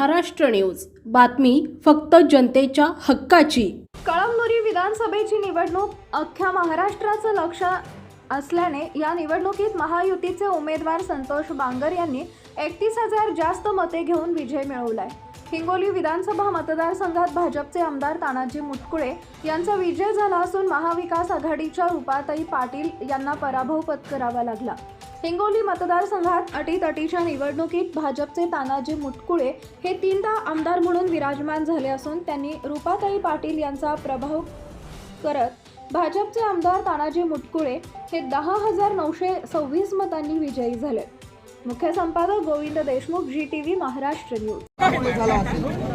Maharashtra news. बातमी फक्त जनतेच्या हक्काची. कळमनुरी विधानसभेची निवडणूक अख्ख्या महाराष्ट्राचं लक्ष असल्याने या निवडणुकीत महायुतीचे उमेदवार संतोष बांगर यांनी एकतीस हजार जास्त मते घेऊन विजय मिळवलाय. हिंगोली विधानसभा मतदारसंघात भाजपचे आमदार तानाजी मुटकुळे यांचा विजय झाला असून महाविकास आघाडीच्या रुपाताई पाटील यांना पराभव पत्करावा लागला. हिंगोली मतदारसंघात अटीतटीच्या निवडणुकीत भाजपचे तानाजी मुटकुळे हे तीनदा आमदार म्हणून विराजमान झाले असून त्यांनी रुपाताई पाटील यांचा प्रभाव करत भाजपचे आमदार तानाजी मुटकुळे हे दहा हजार नऊशे सव्वीस मतांनी विजयी झाले. मुख्य संपादक Govind Deshmukh G T V Maharashtra news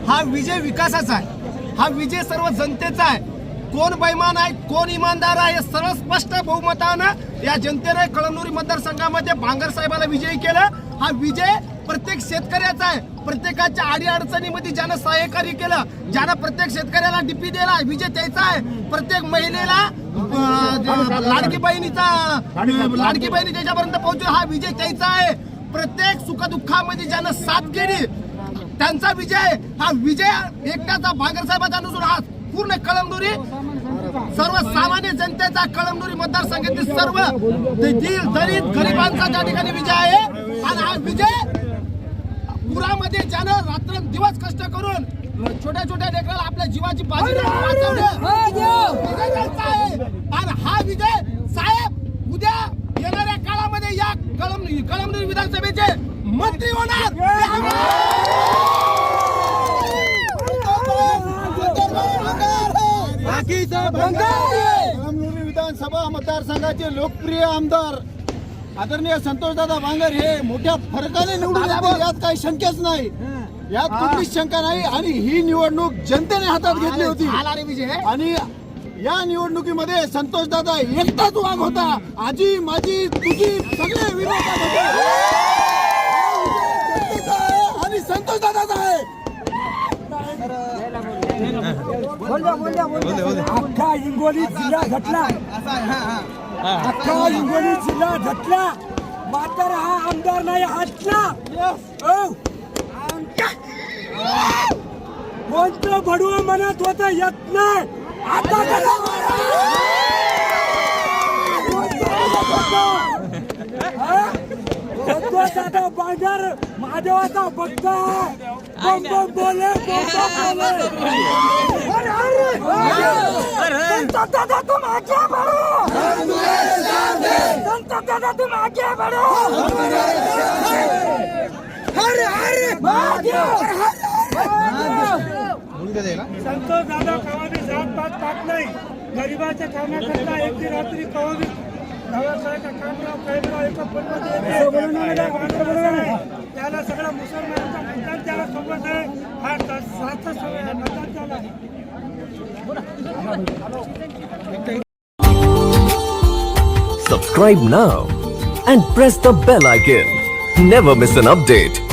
हा विजय विकासाचा आहे. हा विजय सर्व जनतेचा आहे. कोण बैमान आहे कोण इमानदार आहे हे सर्व स्पष्ट बहुमतानं या जनतेने कळमनुरी मतदारसंघामध्ये भांगर साहेबाला विजयी केलं. हा विजय प्रत्येक शेतकऱ्याचा आहे. प्रत्येकाच्या आडी अडचणीमध्ये ज्यानं सहकार्य केलं ज्यानं प्रत्येक शेतकऱ्याला डीपी दिला विजय त्याचा आहे. प्रत्येक महिलेला लाडकी बहिणीचा लाडकी बहिणी त्याच्यापर्यंत पोहोचू हा विजय त्याचा आहे. प्रत्येक सुखदुःखामध्ये ज्यानं साथ केली त्यांचा विजय हा विजय एकट्याचा बागर साहेबाचा नसून हा पूर्ण कळमनुरी सर्वसामान्य जनतेचा कळमनुरी मतदारसंघातील सर्व दिल दलित गरिबांचा त्या ठिकाणी विजय आहे. आणि हा विजय पुरामध्ये ज्यानं रात्र दिवस कष्ट करून छोट्या छोट्या लेकराला आपल्या जीवाची बाजी. आणि हा विजय साहेब उद्या येणाऱ्या काळामध्ये या कळम कळमनुरी विधानसभेचे मंत्री होणार. कळमनुरी विधानसभा मतदारसंघाचे लोकप्रिय आमदार आदरणीय संतोषदादा बांगर हे मोठ्या फरकाने निवडून येतील यात काही शंकाच नाही. यात कुठलीच शंका नाही आणि ही निवडणूक जनतेने हातात घेतली होती. आणि या निवडणुकीमध्ये संतोषदादा एकटाच वाघ होता. आजी माझी तुझी सगळे विरोधात होते. आणि संतोषदादाचा आहे. अख्खा हिंगोली जिल्हा घटला अख्खा हिंगोली जिल्हा घटला मात्र हा आमदार नाही हटला. हो. कोणतं भडवं म्हणत होत येत नाही. आता कसं दादा बाजार महादेवाचा भक्त बम बोले अरे अरे संत दादा तुम आगे बढ़ो संत दादा तुम आगे बढ़ो अरे अरे संतोष दादा कवा जात पात पात नाही. गरिबाच्या कामाकरता एक रात्री कवा त्याला सगळा मुसलमानांचा मतदान त्याला सोबत आहे हा मतदान त्याला Subscribe now and press the bell icon. Never miss an update.